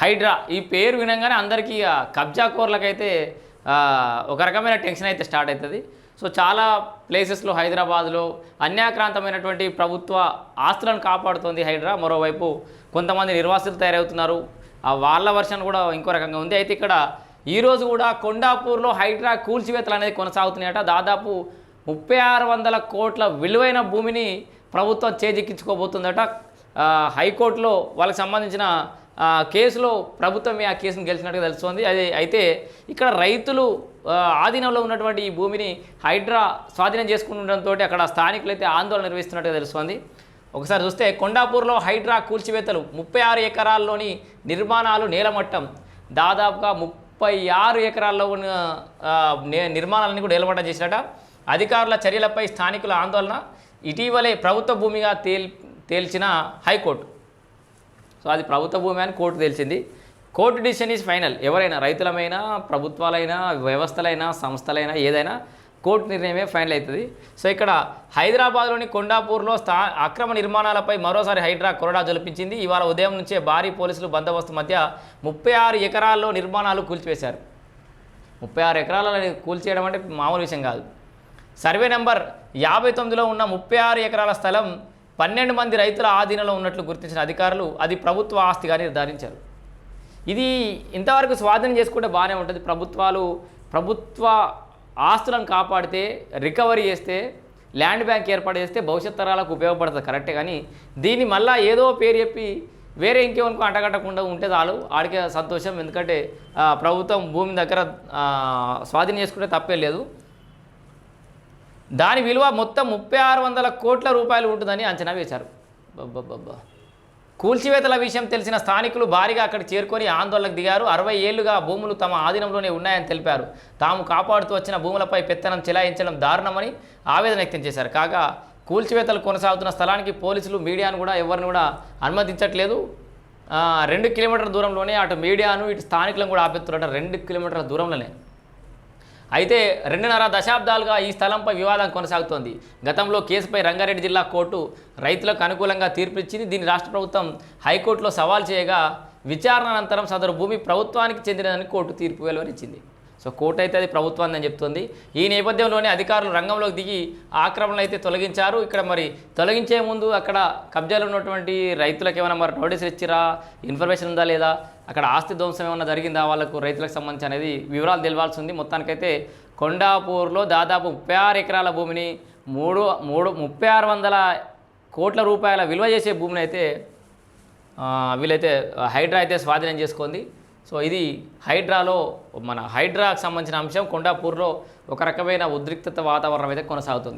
హైడ్రా. ఈ పేరు వినంగానే అందరికీ కబ్జా కోర్లకైతే ఒక రకమైన టెన్షన్ అయితే స్టార్ట్ అవుతుంది సో చాలా ప్లేసెస్లో హైదరాబాద్లో అన్యాక్రాంతమైనటువంటి ప్రభుత్వ ఆస్తులను కాపాడుతుంది హైడ్రా. మరోవైపు కొంతమంది నిర్వాసితులు తయారవుతున్నారు. ఆ వాళ్ళ వర్షన్ కూడా ఇంకో రకంగా ఉంది. అయితే ఇక్కడ ఈరోజు కూడా కొండాపూర్లో హైడ్రా కూల్చివేతలు అనేది కొనసాగుతున్నాయట. దాదాపు ముప్పై ఆరు వందల కోట్ల విలువైన భూమిని ప్రభుత్వం చేజిక్కించుకోబోతుందట. హైకోర్టులో వాళ్ళకి సంబంధించిన కేసులో ప్రభుత్వమే ఆ కేసును గెలిచినట్టుగా తెలుస్తోంది. అది అయితే ఇక్కడ రైతులు ఆధీనంలో ఉన్నటువంటి ఈ భూమిని హైడ్రా స్వాధీనం చేసుకుంటుండటంతో అక్కడ స్థానికులు అయితే ఆందోళన నిర్వహిస్తున్నట్టుగా తెలుస్తోంది. ఒకసారి చూస్తే కొండాపూర్లో హైడ్రా కూల్చివేతలు ముప్పై ఆరు ఎకరాల్లోని నిర్మాణాలు నేలమట్టం. దాదాపుగా ముప్పై ఆరు ఎకరాల్లో ఉన్న నిర్మాణాలన్నీ నే- కూడా నేలమట్టం చేసినట. అధికారుల చర్యలపై స్థానికుల ఆందోళన. ఇటీవలే ప్రభుత్వ భూమిగా తేల్ తేల్చిన హైకోర్టు. సో అది ప్రభుత్వ భూమి అని కోర్టు తెలిసింది. Court decision is final. ఎవరైనా రైతులమైనా ప్రభుత్వాలైనా వ్యవస్థలైనా సంస్థలైనా ఏదైనా కోర్టు నిర్ణయమే ఫైనల్ అవుతుంది. సో ఇక్కడ హైదరాబాద్లోని కొండాపూర్లో స్థా అక్రమ నిర్మాణాలపై మరోసారి హైడ్రా కొరడా జొలిపించింది. ఇవాళ ఉదయం నుంచే భారీ పోలీసులు బందోబస్తు మధ్య ముప్పై ఆరు ఎకరాల్లో నిర్మాణాలు కూల్చివేశారు. ముప్పై ఆరు ఎకరాలని కూల్చేయడం అంటే మామూలు విషయం కాదు. సర్వే నెంబర్ యాభై తొమ్మిదిలో ఉన్న ముప్పై ఆరు ఎకరాల స్థలం పన్నెండు మంది రైతుల ఆధీనంలో ఉన్నట్లు గుర్తించిన అధికారులు అది ప్రభుత్వ ఆస్తిగా నిర్ధారించారు. ఇది ఇంతవరకు స్వాధీనం చేసుకుంటే బాగానే ఉంటుంది. ప్రభుత్వాలు ప్రభుత్వ ఆస్తులను కాపాడితే రికవరీ చేస్తే ల్యాండ్ బ్యాంక్ ఏర్పాటు చేస్తే భవిష్యత్ తరాలకు ఉపయోగపడుతుంది కరెక్టే కానీ దీన్ని మళ్ళీ ఏదో పేరు చెప్పి వేరే ఇంకేమనుకో అంటగట్టకుండా ఉంటే చాలు. ఆడికే సంతోషం. ఎందుకంటే ప్రభుత్వం భూమి దగ్గర స్వాధీనం చేసుకుంటే తప్పే లేదు. దాని విలువ మొత్తం ముప్పై ఆరు వందల కోట్ల రూపాయలు ఉంటుందని అంచనా వేశారు. బబ్బబ్బబ్బా కూల్చివేతల విషయం తెలిసిన స్థానికులు భారీగా అక్కడ చేరుకొని ఆందోళనకు దిగారు. అరవై ఏళ్ళుగా భూములు తమ ఆధీనంలోనే ఉన్నాయని తెలిపారు. తాము కాపాడుతూ వచ్చిన భూములపై పెత్తనం చెలాయించడం దారుణమని ఆవేదన వ్యక్తం చేశారు. కాగా కూల్చివేతలు కొనసాగుతున్న స్థలానికి పోలీసులు మీడియాను కూడా ఎవరిని కూడా అనుమతించట్లేదు. రెండు కిలోమీటర్ల దూరంలోనే అటు మీడియాను ఇటు స్థానికులను కూడా ఆపెత్తున్నట్టు రెండు కిలోమీటర్ల దూరంలోనే. అయితే రెండున్నర దశాబ్దాలుగా ఈ స్థలంపై వివాదం కొనసాగుతోంది. గతంలో కేసుపై రంగారెడ్డి జిల్లా కోర్టు రైతులకు అనుకూలంగా తీర్పిచ్చింది. దీన్ని రాష్ట్ర ప్రభుత్వం హైకోర్టులో సవాల్ చేయగా విచారణ అనంతరం సదరు భూమి ప్రభుత్వానికి చెందినదని కోర్టు తీర్పు వెలువరించింది. సో కోర్టు అయితే అది ప్రభుత్వాన్ని అని చెప్తుంది. ఈ నేపథ్యంలోనే అధికారులు రంగంలోకి దిగి ఆక్రమణలు అయితే తొలగించారు. ఇక్కడ మరి తొలగించే ముందు అక్కడ కబ్జాలు ఉన్నటువంటి రైతులకు ఏమైనా మరి నోటీసులు ఇచ్చిరా? ఇన్ఫర్మేషన్ ఉందా లేదా? అక్కడ ఆస్తి ధ్వంసం ఏమైనా జరిగిందా వాళ్ళకు రైతులకు సంబంధించి అనేది వివరాలు తెలియాల్సి ఉంది. మొత్తానికైతే కొండాపూర్లో దాదాపు ముప్పై ఆరు ఎకరాల భూమిని మూడు మూడు ముప్పై ఆరు వందల కోట్ల రూపాయల విలువ చేసే భూమిని అయితే వీళ్ళైతే హైడ్రా అయితే స్వాధీనం చేసుకుంది. సో ఇది హైడ్రాలో మన హైడ్రాకు సంబంధించిన అంశం కొండాపూర్లో ఒక రకమైన ఉద్రిక్తత వాతావరణం అయితే కొనసాగుతుంది.